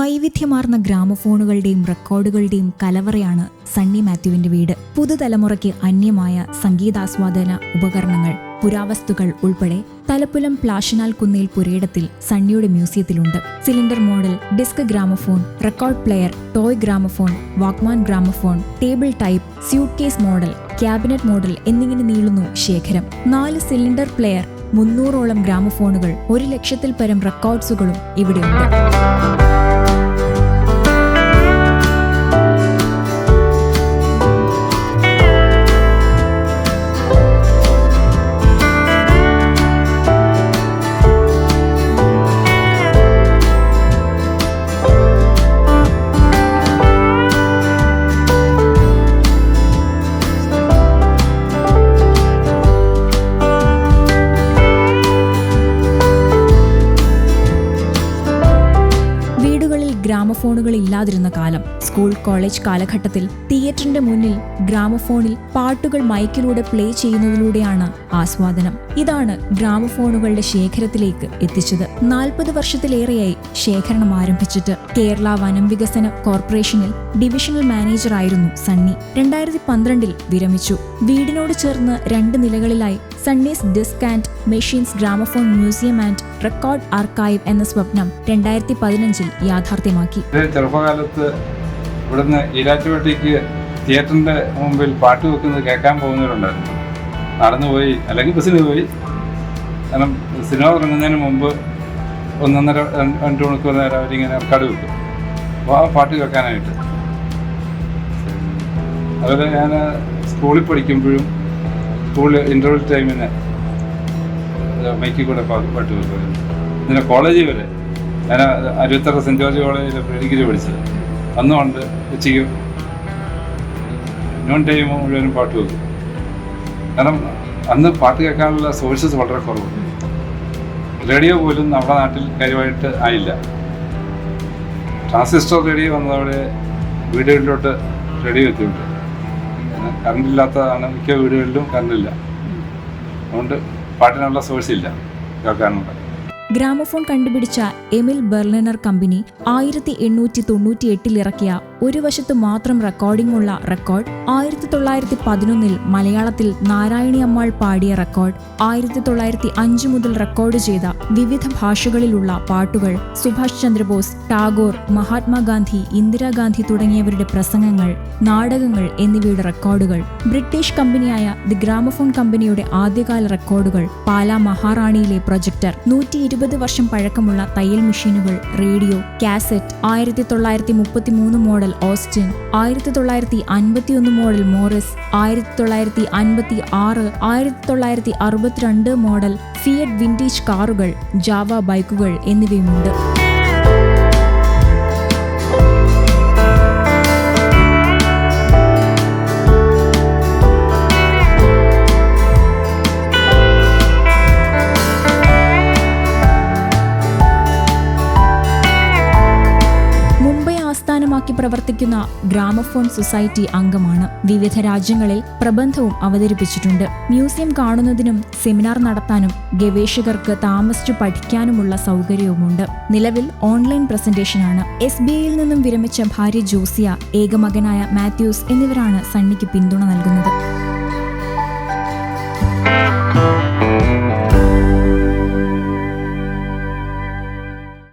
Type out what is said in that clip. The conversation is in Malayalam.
വൈവിധ്യമാർന്ന ഗ്രാമഫോണുകളുടെയും റെക്കോർഡുകളുടെയും കലവറയാണ് സണ്ണി മാത്യുവിന്റെ വീട്. പുതുതലമുറയ്ക്ക് അന്യമായ സംഗീതാസ്വാദന ഉപകരണങ്ങൾ പുരാവസ്തുക്കൾ ഉൾപ്പെടെ തലപ്പുലം പ്ലാഷനാൽ കുന്നേൽ പുരയിടത്തിൽ സണ്ണിയുടെ മ്യൂസിയത്തിലുണ്ട്. Cylinder model disc gramophone record player toy gramophone walkman gramophone table type suitcase model cabinet model എന്നിങ്ങനെ നീളുന്നു ശേഖരം. നാല് സിലിണ്ടർ പ്ലെയർ മുന്നൂറോളം ഗ്രാമഫോണുകൾ ഒരു ലക്ഷത്തിൽ പരം റെക്കോർഡ്സുകളും ഇവിടെയുണ്ട്. ഗ്രാമഫോണുകൾ ഇല്ലാതിരുന്ന കാലം. സ്കൂൾ കോളേജ് കാലഘട്ടത്തിൽ തിയേറ്ററിന്റെ മുന്നിൽ ഗ്രാമഫോണിൽ പാട്ടുകൾ മൈക്കിലൂടെ പ്ലേ ചെയ്യുന്നതിലൂടെയാണ് ആസ്വാദനം. ഇതാണ് ഗ്രാമഫോണുകളുടെ ശേഖരത്തിലേക്ക് എത്തിച്ചത്. നാൽപ്പത് വർഷത്തിലേറെയായി ശേഖരണം ആരംഭിച്ചിട്ട് കേരള വനം വികസന കോർപ്പറേഷനിൽ ഡിവിഷണൽ മാനേജറായിരുന്നു സണ്ണി. രണ്ടായിരത്തി പന്ത്രണ്ടിൽ വിരമിച്ചു. വീടിനോട് ചേർന്ന് രണ്ട് നിലകളിലായി Sunny's disc and machines gramophone museum and record archive എന്ന സ്വപ്നം രണ്ടായിരത്തി പതിനഞ്ചിൽ യാഥാർത്ഥ്യമാക്കി ചെറുപ്പകാലത്ത് ഇവിടുന്ന് ഈരാറ്റുപേട്ടയ്ക്ക് തിയേറ്ററിന്റെ മുമ്പിൽ പാട്ട് വെക്കുന്നത് കേൾക്കാൻ പോകുന്നവരുണ്ടായിരുന്നു. നടന്നു പോയി അല്ലെങ്കിൽ ബസ്സിന് പോയി. കാരണം സിനിമ തുടങ്ങുന്നതിന് മുമ്പ് ഒന്നൊന്നര രണ്ട് മണിക്കൂർ നേരം അവരിങ്ങനെ റെക്കോർഡ് വെക്കും. അപ്പോൾ ആ പാട്ട് കേൾക്കാനായിട്ട്. അതുപോലെ ഞാൻ സ്കൂളിൽ പഠിക്കുമ്പോഴും സ്കൂളിൽ ഇന്റർവൽ ടൈമിന് മൈക്കിൽ കൂടെ പാട്ട് വെക്കുമായിരുന്നു പിന്നെ കോളേജിൽ വരെ. ഞാൻ അരുവത്തറ സെന്റ് ജോർജ് കോളേജിൽ ഡിഗ്രി പഠിച്ചത്. അന്നുകൊണ്ട് ഉച്ചയ്ക്ക് നോൺ ടൈം മുഴുവനും പാട്ട് വെക്കും. കാരണം അന്ന് പാട്ട് കേൾക്കാനുള്ള സോഴ്സസ് വളരെ കുറവ് റേഡിയോ പോലും നമ്മുടെ നാട്ടിൽ കാര്യമായിട്ട് ആയില്ല. ട്രാൻസിസ്റ്റർ റേഡിയോ വന്നതോടെ വീടുകളിലോട്ട് റേഡിയോ എത്തിയിട്ടുണ്ട്. കറണ്ട് ഇല്ലാത്തതാണ് മിക്ക വീടുകളിലും കറണ്ടില്ല. അതുകൊണ്ട് പാട്ടിനുള്ള സോഴ്സ് ഇല്ല. കേൾക്കാനുള്ള ഗ്രാമഫോൺ കണ്ടുപിടിച്ച എമിൽ ബെർലിനർ കമ്പനി ആയിരത്തി എണ്ണൂറ്റി തൊണ്ണൂറ്റി എട്ടിൽ ഇറക്കിയ ഒരു വശത്ത് മാത്രം റെക്കോർഡിംഗ് ഉള്ള റെക്കോർഡ് ആയിരത്തി തൊള്ളായിരത്തി പതിനൊന്നിൽ മലയാളത്തിൽ നാരായണി അമ്മാൾ പാടിയ റെക്കോർഡ് ആയിരത്തി തൊള്ളായിരത്തി അഞ്ച് മുതൽ റെക്കോർഡ് ചെയ്ത വിവിധ ഭാഷകളിലുള്ള പാട്ടുകൾ സുഭാഷ് ചന്ദ്രബോസ് ടാഗോർ മഹാത്മാഗാന്ധി ഇന്ദിരാഗാന്ധി തുടങ്ങിയവരുടെ പ്രസംഗങ്ങൾ നാടകങ്ങൾ എന്നിവയുടെ റെക്കോർഡുകൾ ബ്രിട്ടീഷ് കമ്പനിയായ ദി ഗ്രാമഫോൺ കമ്പനിയുടെ ആദ്യകാല റെക്കോർഡുകൾ പാലാ മഹാറാണിയിലെ പ്രൊജക്ടർ നൂറ്റി ഇരുപത് വർഷം പഴക്കമുള്ള തയ്യൽ മെഷീനുകൾ റേഡിയോ കാസറ്റ് ആയിരത്തി തൊള്ളായിരത്തി മുപ്പത്തി മൂന്ന് ഓസ്റ്റിൻ ആയിരത്തി തൊള്ളായിരത്തി അൻപത്തിയൊന്ന് മോഡൽ മോറിസ് ആയിരത്തി തൊള്ളായിരത്തി അൻപത്തി ആറ് ആയിരത്തി തൊള്ളായിരത്തി അറുപത്തിരണ്ട് മോഡൽ ഫിയറ്റ് വിന്റേജ് കാറുകൾ ജാവ ബൈക്കുകൾ എന്നിവയുമുണ്ട്. ആസ്ഥാനമാക്കി പ്രവർത്തിക്കുന്ന ഗ്രാമഫോൺ സൊസൈറ്റി അംഗമാണ്. വിവിധ രാജ്യങ്ങളിൽ പ്രബന്ധവും അവതരിപ്പിച്ചിട്ടുണ്ട്. മ്യൂസിയം കാണുന്നതിനും സെമിനാർ നടത്താനും ഗവേഷകർക്ക് താമസിച്ചു പഠിക്കാനുമുള്ള സൗകര്യവുമുണ്ട്. നിലവിൽ ഓൺലൈൻ പ്രസന്റേഷനാണ്. എസ് ബി ഐയിൽ നിന്നും വിരമിച്ച ഭാര്യ ജോസിയ ഏകമകനായ മാത്യൂസ് എന്നിവരാണ് സണ്ണിക്ക് പിന്തുണ നൽകുന്നത്.